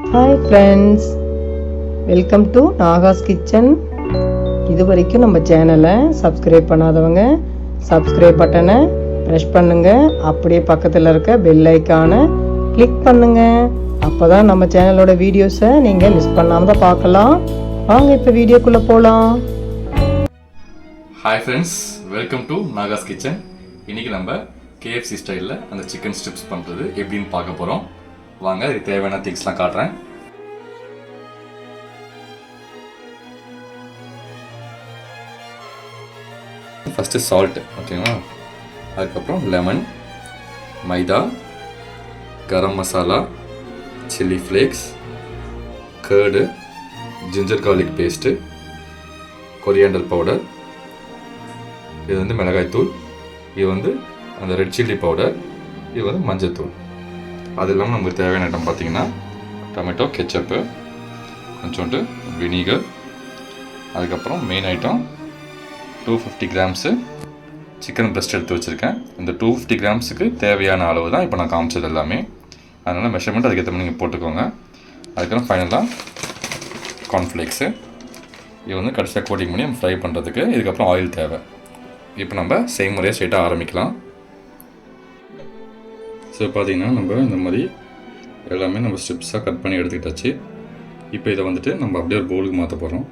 Hi friends welcome to Naga's kitchen இது வரைக்கும் நம்ம சேனலை சப்ஸ்கிரைப் பண்ணாதவங்க சப்ஸ்கிரைப் பட்டனை ப்ரெஷ் பண்ணுங்கள் அப்படியே பக்கத்தில் இருக்க பெல் ஐக்கானை கிளிக் பண்ணுங்கள் அப்போ தான் நம்ம சேனலோட வீடியோஸை நீங்கள் மிஸ் பண்ணாமல் தான் பார்க்கலாம். வாங்க இப்போ வீடியோக்குள்ளே போகலாம் hi friends welcome to Naga's kitchen இன்றைக்கி நம்ம கேஎஃப்சி ஸ்டைலில் அந்த சிக்கன் ஸ்ட்ரிப்ஸ் பண்ணுறது எப்படின்னு பார்க்க போகிறோம் வாங்க இதுக்கு தேவையான திங்ஸ்லாம் காட்டுறேன். ஃபஸ்ட்டு சால்ட் ஓகேங்களா அதுக்கப்புறம் lemon maida garam masala chilli flakes curd ginger garlic paste coriander powder இது வந்து மிளகாய்த்தூள் இது வந்து அந்த ரெட் சில்லி பவுடர் இது வந்து மஞ்சள்தூள் அது இல்லாமல் நமக்கு தேவையான ஐட்டம் பார்த்தீங்கன்னா டொமேட்டோ கெச்சப்பு கொஞ்சோண்டு வினிகர் அதுக்கப்புறம் main item two fifty grams chicken breast எடுத்து வச்சுருக்கேன். இந்த டூ ஃபிஃப்டி கிராம்ஸுக்கு தேவையான அளவு தான் இப்போ நான் காமிச்சது எல்லாமே. அதனால் மெஷர்மெண்ட் அதுக்கேற்ற மாதிரி நீங்கள் போட்டுக்கோங்க. அதுக்கப்புறம் ஃபைனலாக கார்ன்ஃப்ளேக்ஸு இது வந்து கடைசியாக கோட்டிங் பண்ணி நம்ம ஃப்ரை பண்ணுறதுக்கு இதுக்கப்புறம் ஆயில் தேவை. இப்போ நம்ம செய்முறையை ஸ்ட்ரெயிட்டாக ஆரம்பிக்கலாம். ஸோ பார்த்தீங்கன்னா நம்ம இந்த மாதிரி எல்லாமே நம்ம ஸ்டெப்ஸாக கட் பண்ணி எடுத்துக்கிட்டாச்சு. இப்போ இதை வந்துட்டு நம்ம அப்படியே ஒரு பவுலுக்கு மாற்ற போகிறோம்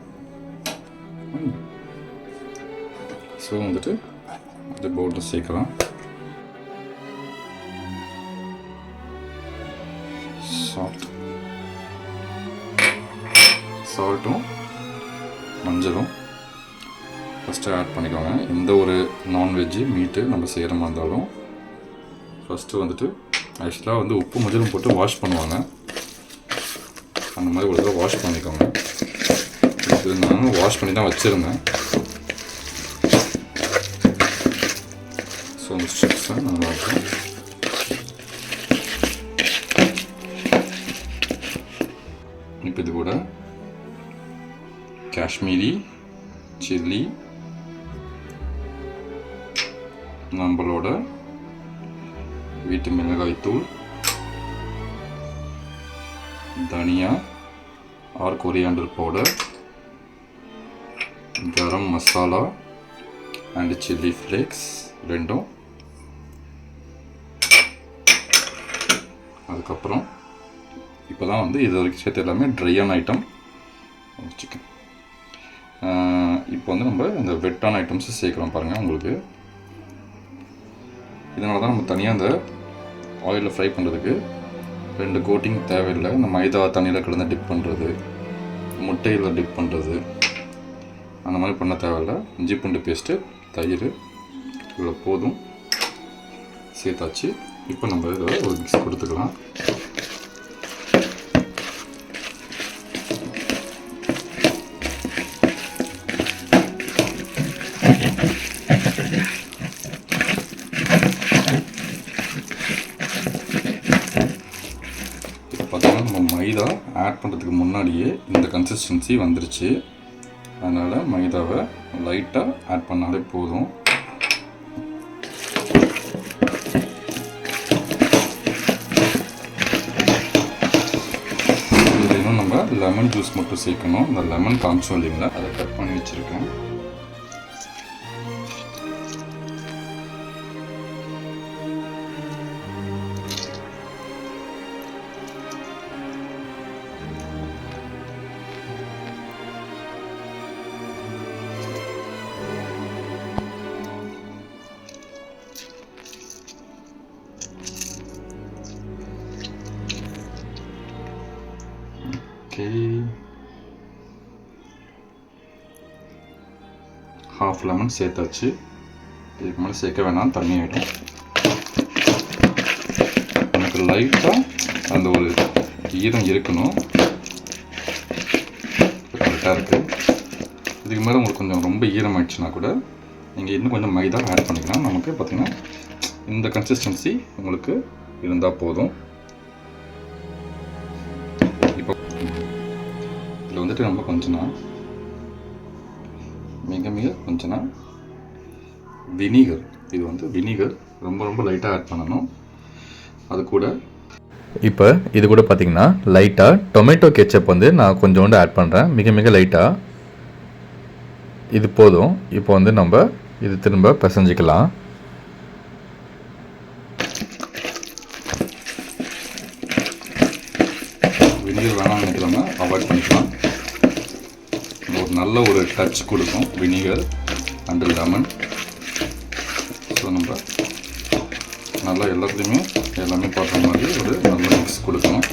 ஸோ வந்துட்டு இந்த பவுலில் சேர்க்கலாம். சால்ட் சால்ட்டும் மஞ்சளும் ஃபஸ்ட்டு ஆட் பண்ணிக்கோங்க. எந்த ஒரு நான்வெஜ்ஜு மீட்டு நம்ம செய்கிற மாதிரி இருந்தாலும் ஃபஸ்ட்டு வந்துட்டு ஆக்சுவலாக வந்து உப்பு மஞ்சளும் போட்டு வாஷ் பண்ணுவாங்க. அந்த மாதிரி ஒரு தடவை வாஷ் பண்ணிக்கோங்க. இது நானும் வாஷ் பண்ணி தான் வச்சுருந்தேன். ஸோ அந்த ஸ்ட்ரிப்ஸை நல்லா இருக்கும் இப்போ இது கூட காஷ்மீரி சில்லி நம்மளோட வீட்டு மிளகாய் தூள் தனியா or coriander powder garam masala and chilli flakes ரெண்டும். அதுக்கப்புறம் இப்போ தான் வந்து இது வரைக்கும் சேர்த்து எல்லாமே ட்ரையான ஐட்டம் சிக்கன். இப்போ வந்து நம்ம இந்த வெட்டான ஐட்டம்ஸை சேர்க்குறோம் பாருங்கள் உங்களுக்கு. இதனால தான் நம்ம தனியாக அந்த ஆயிலில் ஃப்ரை பண்ணுறதுக்கு ரெண்டு கோட்டிங் தேவையில்லை. இந்த மைதா தண்ணியில் கலந்து டிப் பண்ணுறது முட்டையில் டிப் பண்ணுறது அந்த மாதிரி பண்ண தேவையில்ல. இஞ்சி பூண்டு பேஸ்ட்டு தயிர் இவ்வளோ போதும். சேர்த்தாச்சு. இப்போ நம்ம இதில் ஒரு மிக்ஸ் கொடுத்துக்கலாம். ஆட் பண்ணுறதுக்கு முன்னாடியே இந்த கன்சிஸ்டன்சி வந்துருச்சு. அதனால் மைதாவை லைட்டாக ஆட் பண்ணாலே போதும். இன்னும் நம்ம லெமன் ஜூஸ் மட்டும் சேர்க்கணும். இந்த லெமன் காமிச்சோம் இல்லைங்களா அதை கட் பண்ணி வச்சுருக்கேன். ஹாஃப் லெமன் சேர்த்தாச்சு. இதுக்கு மேலே சேர்க்க வேணாம் தண்ணி ஆகிடும் எனக்கு லைட்டாக அந்த ஒரு ஈரம் இருக்கணும். கரெக்டாக இருக்குது இதுக்கு மேலே உங்களுக்கு கொஞ்சம் ரொம்ப ஈரம் ஆயிடுச்சுன்னா கூட நீங்கள் இன்னும் கொஞ்சம் மைதா ஆட் பண்ணிக்கலாம். நமக்கு பார்த்திங்கன்னா இந்த கன்சிஸ்டன்சி உங்களுக்கு இருந்தால் போதும். இப்போ இதில் வந்துட்டு நம்ம கொஞ்சம் மிக கொஞ்சம் வினிகர். இது வந்து வினிகர். ரொம்ப ரொம்ப லைட்டாக ஆட் பண்ணணும். அது கூட இப்போ இது கூட பார்த்தீங்கன்னா லைட்டாக டொமேட்டோ கெச்சப் வந்து நான் கொஞ்சோண்டு ஆட் பண்ணுறேன் மிக மிக லைட்டாக இது போதும். இப்போ வந்து நம்ம இது திரும்ப பிசைஞ்சிக்கலாம். வினிகர் வேணாம்னு நினைக்கலாமா அவாய்ட் பண்ணிக்கலாம். நல்ல ஒரு டச் கொடுக்கும். Vinegar and lemon. ஸோ நம்ம நல்லா எல்லாத்துலேயுமே எல்லாமே பார்க்குற மாதிரி ஒரு நல்ல மிக்ஸ் கொடுக்கணும்.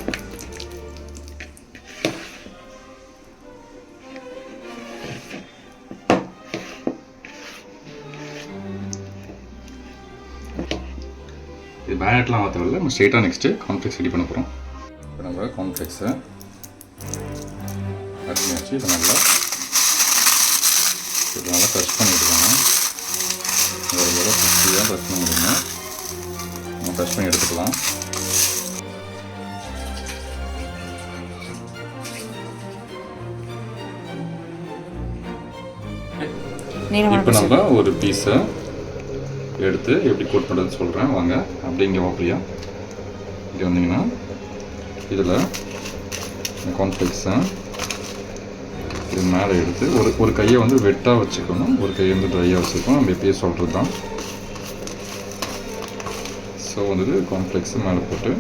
இது பேனட்லாம் மாற்றவில்லை நம்ம ஸ்ட்ரெயிட்டாக நெக்ஸ்ட்டு கான்ஃப்ளெக்ஸ் ரெடி பண்ண போகிறோம் இப்போ நம்ம கான்ஃப்ளெக்ஸை ஆட் வச்சு இதை நல்லா இது நல்லா ப்ரெஸ் பண்ணிட்டுருக்காங்க ஒரு வேலை ஃபிஃப்டியாக ப்ரெஸ் பண்ண முடியுங்க நம்ம ப்ரெஸ் பண்ணி எடுத்துக்கலாம். இப்போ நம்ம ஒரு பீஸை எடுத்து எப்படி கோட் பண்ணுறதுன்னு சொல்கிறேன் வாங்க அப்படி இங்கே வாப்பியா இங்கே வந்தீங்கன்னா இதில் கான்ஃப்ளெக்ஸை இது மேலே எடுத்து ஒரு ஒரு கையை வந்து வெட்டாக வச்சுக்கணும். ஒரு கையை வந்து ட்ரையாக வச்சுக்கணும். நம்ம எப்பயே சொல்கிறது தான் ஸோ வந்துட்டு காம்ப்ளெக்ஸு மேலே போட்டு.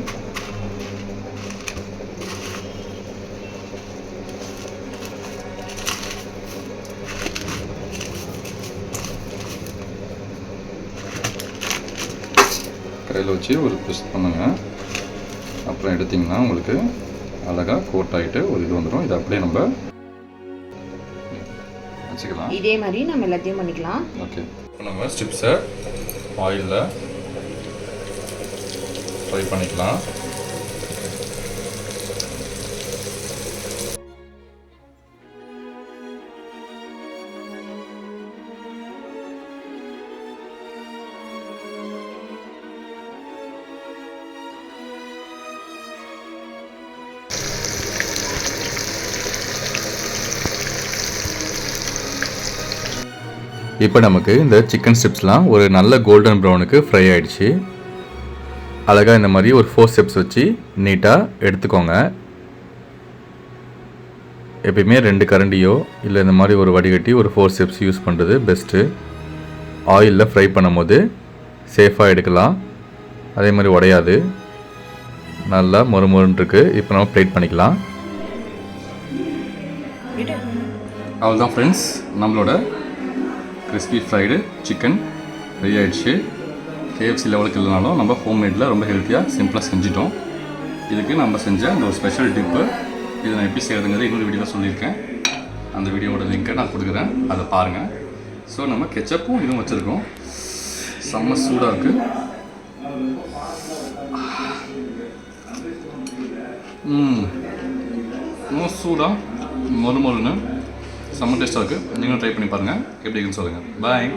கையில் வச்சு ஒரு ப்ரெஸ் பண்ணுங்கள் அப்புறம் எடுத்திங்கன்னா உங்களுக்கு அழகாக கோட் ஆகிட்டு ஒரு இது வந்துடும் இதை அப்படியே நம்ம வச்சுக்கலாம் இதே மாதிரி நம்ம எல்லாத்தையும் பண்ணிக்கலாம். ஓகே. இப்போ நம்ம ஸ்டிப்ஸை ஆயிலில் ஃப்ரை பண்ணிக்கலாம். இப்போ நமக்கு இந்த சிக்கன் ஸ்டிப்ஸ்லாம் ஒரு நல்ல கோல்டன் ப்ரௌனுக்கு ஃப்ரை ஆயிடுச்சு. அழகாக இந்த மாதிரி ஒரு ஃபோர் ஸ்டெப்ஸ் வச்சு நீட்டாக எடுத்துக்கோங்க. எப்பயுமே ரெண்டு கரண்டியோ இல்லை இந்த மாதிரி ஒரு வடிகட்டி ஒரு ஃபோர் ஸ்டெப்ஸ் யூஸ் பண்ணுறது பெஸ்ட்டு ஆயிலில் ஃப்ரை பண்ணும்போது சேஃபாக எடுக்கலாம். அதே மாதிரி உடையாது. நல்லா மொறு மொறுன்னு இருக்கு. இப்போ நம்ம பிளேட் பண்ணிக்கலாம். அவ்வளோதான் ஃப்ரெண்ட்ஸ் நம்மளோட கிறிஸ்பி ஃப்ரைடு சிக்கன் ரெடி ஆகிடுச்சு கேஎஃப்சி லெவலுக்கு இல்லைனாலும் நம்ம ஹோம்மேடில் ரொம்ப ஹெல்த்தியாக சிம்பிளாக செஞ்சிட்டோம். இதுக்கு நம்ம செஞ்ச அந்த ஒரு ஸ்பெஷல் டிப்பு இதை நான் எப்படி செய்கிறதுங்கிறது இன்னொரு வீடியோவில் சொல்லியிருக்கேன். அந்த வீடியோவோட லிங்க்கை நான் கொடுக்குறேன். அதை பாருங்கள் ஸோ நம்ம கெச்சப்பும் இதுவும் வச்சுருக்கோம். செம்ம சூடாக இருக்குது ம் இன்னும் சூடாக மொறு மொறுன்னு. செம்ம டேஸ்ட்டாக இருக்குது நீங்களும் ட்ரை பண்ணி பாருங்கள் எப்படி இருக்குன்னு சொல்லுங்கள் பாய்